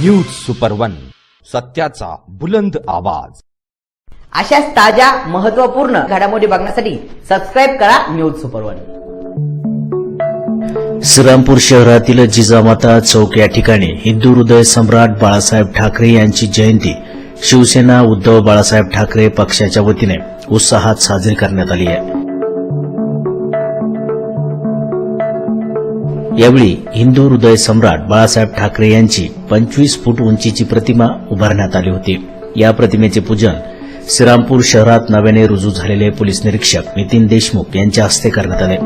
News super one सत्याचा बुलंद आवाज. अशाच ताज्या महत्त्वपूर्ण घडामोडी बघण्यासाठी सबस्क्राईब करा न्यूज सुपर वन श्रीरामपूर शहरातील जिजामाता चौक या ठिकाणी हिंदू हृदय सम्राट बाळासाहेब ठाकरे यांची जयंती शिवसेना उद्धव बाळासाहेब ठाकरे पक्षाच्या वतीने उत्साहात साजरी करण्यात आली आहे. यावेळी हिंदू हृदय सम्राट बाळासाहेब ठाकरे यांची पंचवीस फूट उंचीची प्रतिमा उभारण्यात आली होती. या प्रतिमेचे पूजन श्रीरामपूर शहरात नव्याने रुजू झालेले पोलीस निरीक्षक नितीन देशमुख यांच्या हस्ते करण्यात आले.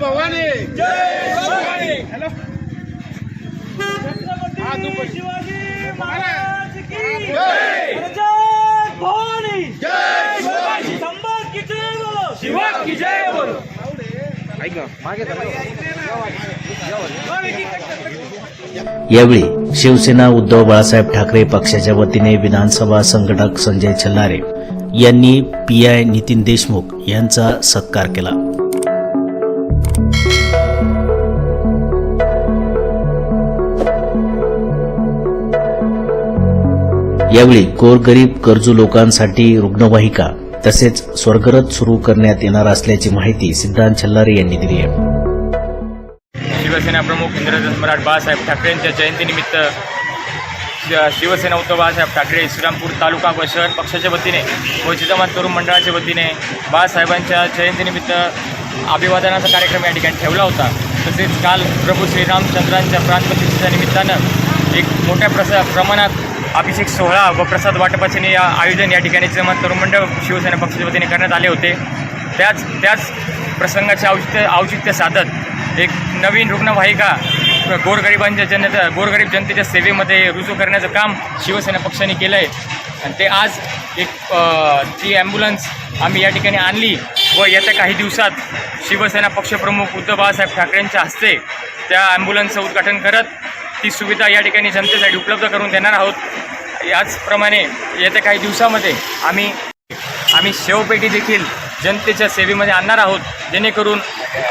भवानी! जय भवानी हॅलो! शिवाजी महाराज की जय! भवानी! जय शिवाजी! संभाज की जय बोलो! शिवा की जय बोलो! यावेळी शिवसेना उद्धव बाळासाहेब ठाकरे पक्षाच्या वतीने विधानसभा संघटक संजय छल्लारे यांनी पीआय नितीन देशमुख यांचा सत्कार केला. यावेळी गोरगरीब गरजू लोकांसाठी रुग्णवाहिका तसेच स्वर्गरथ सुरू करण्यात येणार असल्याची माहिती सिद्धांत छल्लारे यांनी दिली आहे. शिवसेना प्रमुख इंद्रजित मराठ बाळासाहेब ठाकरे यांच्या जयंतीनिमित्त शिवसेना उद्धव बाळासाहेब ठाकरे श्रीरामपूर तालुका व शहर पक्षाच्या वतीने व जिजामात तरुण मंडळाच्या वतीने बाळासाहेबांच्या जयंतीनिमित्त अभिवादनाचा कार्यक्रम या ठिकाणी ठेवला होता. तसेच काल प्रभू श्रीरामचंद्रांच्या प्राणप्रतिष्ठेच्या निमित्तानं एक मोठ्या प्रस प्रमाणात अभिषेक सोहळा व प्रसाद वाटपाचे या आयोजन या ठिकाणी जिजामात तरुण मंडळ शिवसेना पक्षाच्या वतीने करण्यात आले होते. त्याच त्याच प्रसंगाचे औचित्य औचित्य साधत एक नवीन रुग्णवाहिका गोरगरिबांच्या जनता गोरगरीब जनतेच्या सेवेमध्ये रुजू करण्याचं काम शिवसेना पक्षाने केलं आहे आणि ते आज एक जी ती ॲम्ब्युलन्स आम्ही या ठिकाणी आणली व येत्या काही दिवसात शिवसेना पक्षप्रमुख उद्धव बाळासाहेब ठाकरेंच्या हस्ते त्या ॲम्ब्युलन्सचं उद्घाटन करत ती सुविधा या ठिकाणी जनतेसाठी उपलब्ध करून देणार आहोत. याचप्रमाणे येत्या काही दिवसामध्ये आम्ही आम्ही शेवपेटी देखील जनतेच्या सेवेमध्ये आणणार आहोत. जेणेकरून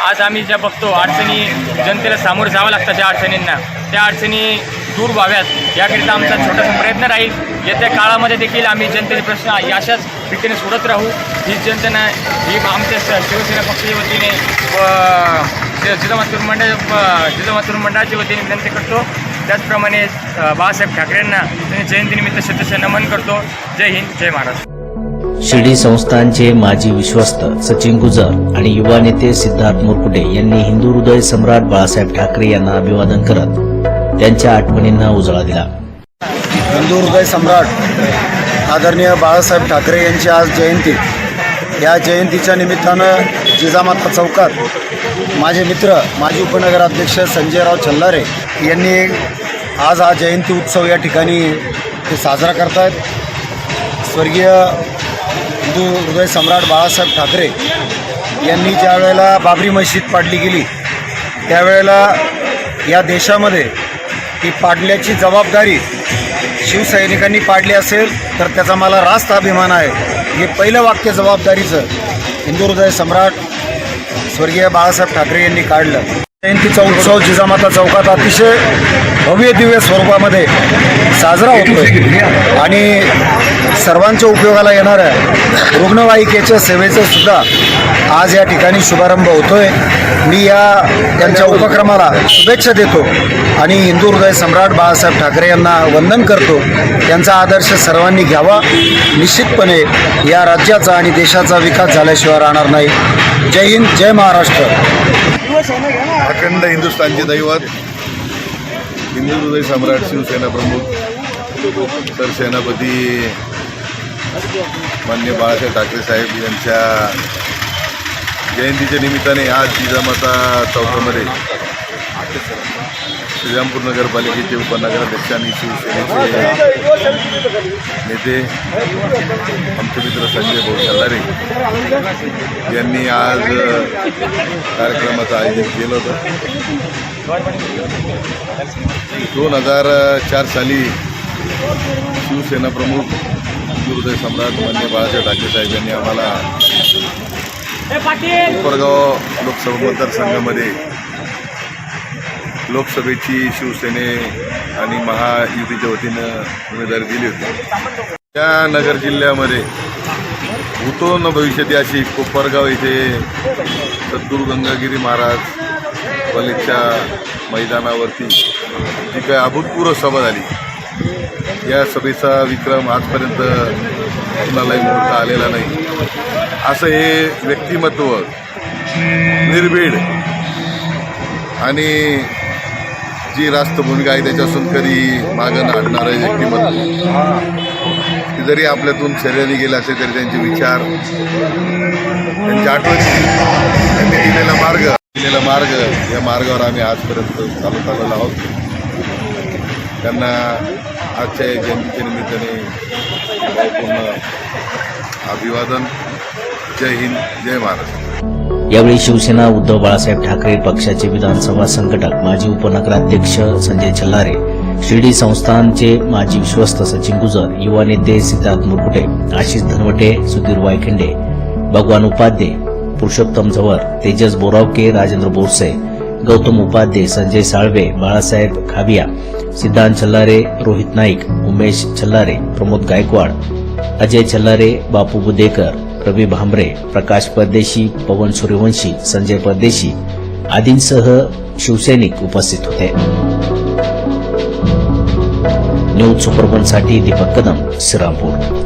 आज आम्ही ज्या बघतो अडचणी जनतेला सामोरं जावं लागतं ज्या अडचणींना. त्या अडचणी दूर व्हाव्यात. याकरिता आमचा छोटासा प्रयत्न राहील. येत्या काळामध्ये देखील आम्ही जनतेचे प्रश्न अशाच रीतीने सोडत राहू. ही जनतेनं ही आमच्या शिवसेना पक्षाच्या वतीने व जिजामातूर मंडळ जिजामातूर मंडळाच्या वतीने विनंती करतो. त्याचप्रमाणे बाळासाहेब ठाकरेंना जयंतीनिमित्त शतश नमन करतो. जय हिंद जय महाराष्ट्र. शिर्डी संस्थानचे माजी विश्वस्त सचिन गुजर आणि युवा नेते सिद्धार्थ मुरकुटे यांनी हिंदू हृदय सम्राट बाळासाहेब ठाकरे यांना अभिवादन करत त्यांच्या आठवणींना उजाळा दिला. हिंदू हृदय सम्राट आदरणीय बाळासाहेब ठाकरे यांची आज जयंती. या जयंतीच्या निमित्तानं जिजामाता चौकात माझे मित्र माजी उपनगराध्यक्ष संजयराव छल्लारे यांनी आज हा जयंती उत्सव या ठिकाणी ते साजरा करतायत. स्वर्गीय हिंदू हृदय सम्राट बाळासाहेब ठाकरे यांनी ज्या वेळेला बाबरी मशीद पाडली गेली त्यावेळेला या देशामध्ये ती पाडल्याची जबाबदारी शिवसैनिकांनी पाडली असेल तर त्याचा मला रास्त अभिमान आहे. हे पहिलं वाक्य जबाबदारीचं हिंदू हृदय सम्राट स्वर्गीय बाळासाहेब ठाकरे यांनी काढलं. जयंतीचा उत्सव जिजामाता चौकात अतिशय भव्य दिव्य स्वरूपामध्ये साजरा होतोय. आणि सर्वांच्या उपयोगाला येणाऱ्या रुग्णवाहिकेच्या सेवेचं सुद्धा आज या ठिकाणी शुभारंभ होतोय. मी या त्यांच्या उपक्रमाला शुभेच्छा देतो आणि हिंदू हृदय सम्राट बाळासाहेब ठाकरे यांना वंदन करतो. त्यांचा आदर्श सर्वांनी घ्यावा. निश्चितपणे या राज्याचा आणि देशाचा विकास झाल्याशिवाय राहणार नाही. जय हिंद जय महाराष्ट्र. अखंड हिंदुस्थानचे दैवत हिंदू हृदय सम्राट शिवसेना प्रमुख सरसेनापती मान्य बाळासाहेब ठाकरे साहेब यांच्या जयंतीच्या निमित्ताने आज जिजामाता चौकामध्ये श्रीरामपूर नगरपालिकेचे उपनगराध्यक्ष आणि शिवसेनेचे नेते आमचे मित्र संजय भाऊ शल्लारे यांनी आज कार्यक्रमाचं आयोजन केलं होतं. दोन हजार चार साली शिवसेना प्रमुख हिंदुहृदय सम्राट मान्य बाळासाहेब ठाकरे साहेब यांनी आम्हाला कोपरगाव लोकसभा मतदारसंघामध्ये लोकसभेची शिवसेने आणि महायुतीच्या वतीनं उमेदवारी दिली होती. त्या नगर जिल्ह्यामध्ये भूतो न भविष्यती अशी कोपरगाव इथे सद्गुरू गंगागिरी महाराज कॉलेजच्या मैदानावरती जी काय अभूतपूर्व सभा झाली या सभेचा विक्रम आजपर्यंत कुणालाही मोडता आलेला नाही. असं हे व्यक्तिमत्व निर्भीड आणि जी रास्त भूमिका आहे त्याच्यापासून कधी मागं हटणार आहे व्यक्तिमत्व. जरी आपल्यातून शरीराने गेलं असेल तरी त्यांचे विचार त्यांची आठवण त्यांनी दिलेला मार्ग दिलेला मार्ग या मार्गावर आम्ही आजपर्यंत चालत आलेलो आहोत. त्यांना आजच्या या जयंतीच्या निमित्ताने भावपूर्ण अभिवादन. जय हिंद जय महाराष्ट्र यावेळी शिवसेना उद्धव बाळासाहेब ठाकरे पक्षाचे विधानसभा संघटक माजी उपनगराध्यक्ष संजय छल्लारे शिर्डी संस्थानचे माजी विश्वस्त सचिन गुजर युवा नेते सिद्धार्थ मुरकुटे आशिष धनवटे सुधीर वायखंडे भगवान उपाध्ये पुरुषोत्तम झवर तेजस बोरावके राजेंद्र बोरसे गौतम उपाध्ये संजय साळवे बाळासाहेब खाबिया सिद्धांत छल्लारे रोहित नाईक उमेश छल्लारे प्रमोद गायकवाड अजय छल्लारे बापू बुदेकर रवी भांबरे प्रकाश परदेशी पवन सूर्यवंशी संजय परदेशी आदींसह शिवसैनिक उपस्थित होते. न्यूज सुपरबनसाठी दीपक कदम श्रीरामपूर.